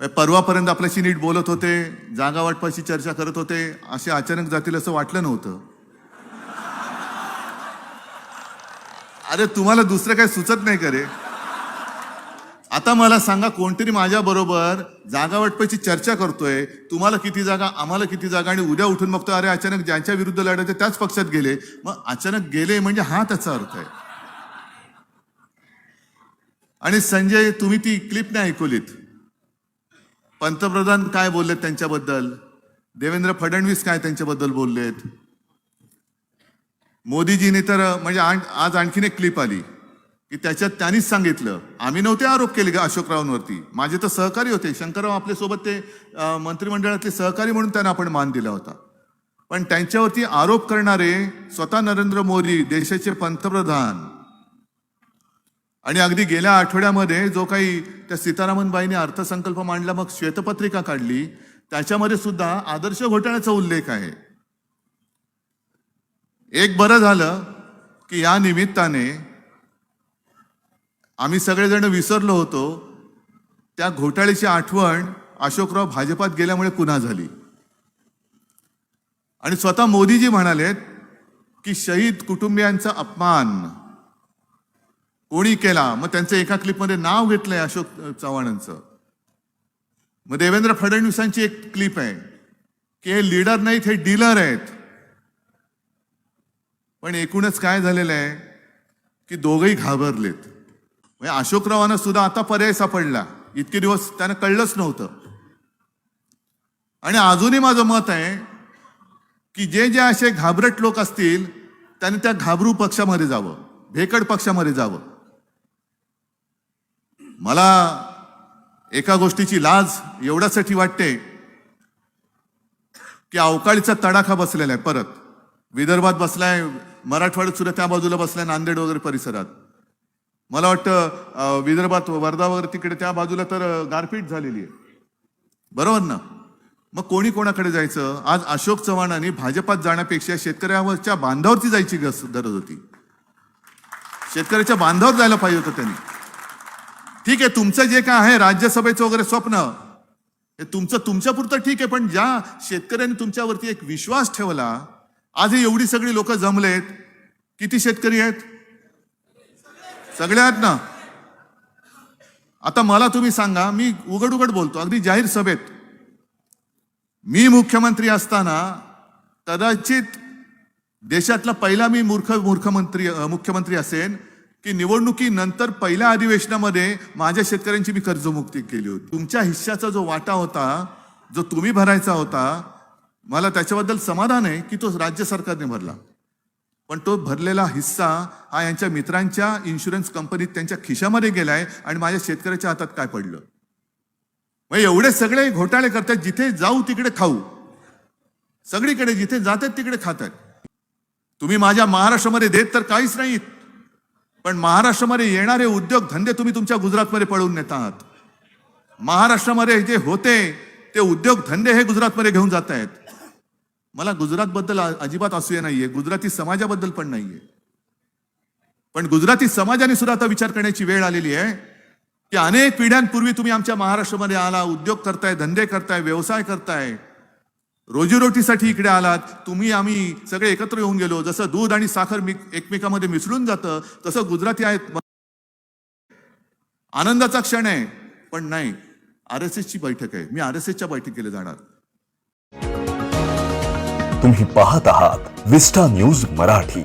परवापर्यंत आपल्याशी नीट बोलत होते जागा वाटपाशी चर्चा करत होते असे अचानक जातील असं वाटलं नव्हतं. अरे तुम्हाला दुसरं काही सुचत नाही करे आता मला सांगा कोणतरी माझ्या बरोबर जागा वाटपाची चर्चा करतोय तुम्हाला किती जागा आम्हाला किती जागा आणि उद्या उठून बघतो अरे अचानक ज्यांच्या विरुद्ध लढायचे त्याच पक्षात गेले. मग अचानक गेले म्हणजे हा त्याचा अर्थ आहे. आणि संजय तुम्ही ती क्लिप नाही ऐकवलीत पंतप्रधान काय बोललेत त्यांच्याबद्दल? देवेंद्र फडणवीस काय त्यांच्याबद्दल बोललेत? मोदीजीने तर म्हणजे आण- आज आणखीन एक क्लिप आली की त्याच्यात त्यांनीच सांगितलं. आम्ही नव्हते आरोप केले का अशोकरावांवरती. माझे तर सहकारी होते. शंकरराव आपल्यासोबत ते मंत्रिमंडळातले सहकारी म्हणून त्यांना आपण मान दिला होता. पण त्यांच्यावरती आरोप करणारे स्वतः नरेंद्र मोदी देशाचे पंतप्रधान आणि अगदी गेल्या आठवड्यामध्ये जो काही त्या सीतारामनबाईंनी अर्थसंकल्प मांडला मग श्वेतपत्रिका काढली त्याच्यामध्ये सुद्धा आदर्श घोटाळ्याचा उल्लेख आहे. एक बरं झालं की या निमित्ताने आम्ही सगळेजण विसरलो होतो त्या घोटाळ्याची आठवण अशोकराव भाजपात गेल्यामुळे पुन्हा झाली. आणि स्वतः मोदीजी म्हणालेत की शहीद कुटुंबियांचा अपमान. कोणी केला. मग त्यांचं एका क्लिपमध्ये नाव घेतलंय अशोक चव्हाणांचं. मग देवेंद्र फडणवीसांची एक क्लिप आहे. की हे लीडर नाहीत हे डीलर आहेत. पण एकूणच काय झालेलं आहे? की दोघही घाबरलेत. म्हणजे अशोकरावांना सुद्धा आता पर्याय सापडला. इतके दिवस त्यांना कळलंच नव्हतं. आणि अजूनही माझं मत आहे की जे जे असे घाबरट लोक असतील त्यांनी त्या घाबरू पक्षामध्ये जावं. भेकड पक्षामध्ये जावं. मला एका गोष्टीची लाज एवढ्यासाठी वाटते की अवकाळीचा तडाखा बसलेला आहे परत. विदर्भात बसलाय मराठवाड्यात सुद्धा त्या बाजूला बसलाय नांदेड वगैरे परिसरात. मला वाटतं विदर्भात वर्धा वगैरे तिकडे त्या बाजूला तर गारपीट झालेली आहे. बरोबर ना? मग कोणी कोणाकडे जायचं? आज अशोक चव्हाणांनी भाजपात जाण्यापेक्षा शेतकऱ्यावरच्या बांधावरती जायची गस- गरज होती. शेतकऱ्याच्या बांधावर जायला पाहिजे होतं त्यांनी. ठीक आहे तुमचं जे काय आहे राज्यसभेचं वगैरे स्वप्न हे तुमचं तुमच्यापुरतं ठीक आहे पण ज्या शेतकऱ्यांनी तुमच्यावरती एक विश्वास ठेवला आजही एवढी सगळी लोक जमलेत. किती शेतकरी आहेत? सगळे आहेत ना? आता मला तुम्ही सांगा मी उघड उघड बोलतो अगदी जाहीर सभेत. मी मुख्यमंत्री असताना कदाचित देशातला पहिला मी मूर्ख मूर्खमंत्री मुख्यमंत्री असेन की निवडणुकीनंतर पहिल्या अधिवेशनामध्ये माझ्या शेतकऱ्यांची मी कर्जमुक्ती केली होती. तुमच्या हिश्श्याचा जो वाटा होता जो तुम्ही भरायचा होता मला त्याच्याबद्दल समाधान आहे की तो राज्य सरकारने भरला. पण तो भरलेला हिस्सा हा यांच्या मित्रांच्या इन्शुरन्स कंपनीत त्यांच्या खिशामध्ये गेलाय आणि माझ्या शेतकऱ्याच्या हातात काय पडलं? मग एवढे सगळे घोटाळे करतात जिथे जाऊ तिकडे खाऊ. सगळीकडे जिथे जातात तिकडे खातात. तुम्ही माझ्या महाराष्ट्रामध्ये देत तर काहीच नाहीत. पण महाराष्ट्रामध्ये येणारे उद्योग धंदे तुम्ही तुमच्या गुजरातमध्ये पळवून नेत आहात महाराष्ट्रामध्ये जे होते ते उद्योग धंदे हे गुजरातमध्ये घेऊन जात आहेत. मला गुजरातबद्दल अजिबात असूया नाहीये गुजराती समाजाबद्दल पण नाहीये. पण गुजराती समाजाने सुद्धा आता विचार करण्याची वेळ आलेली आहे की अनेक पिढ्यांपूर्वी तुम्ही आमच्या महाराष्ट्रामध्ये आला उद्योग करताय धंदे करताय व्यवसाय करताय रोजीरोटीसाठी इकडे आलात तुम्ही आम्ही सगळे एकत्र येऊन गेलो. जसं दूध आणि साखर मी एकमेकामध्ये मिसळून जातं तसं गुजराती आहेत. आनंदाचा क्षण आहे पण नाही. आर एस एसची बैठक आहे. मी आर एस एसच्या बैठकीला जाणार. तुम्ही पाहत आहात विस्टा न्यूज मराठी.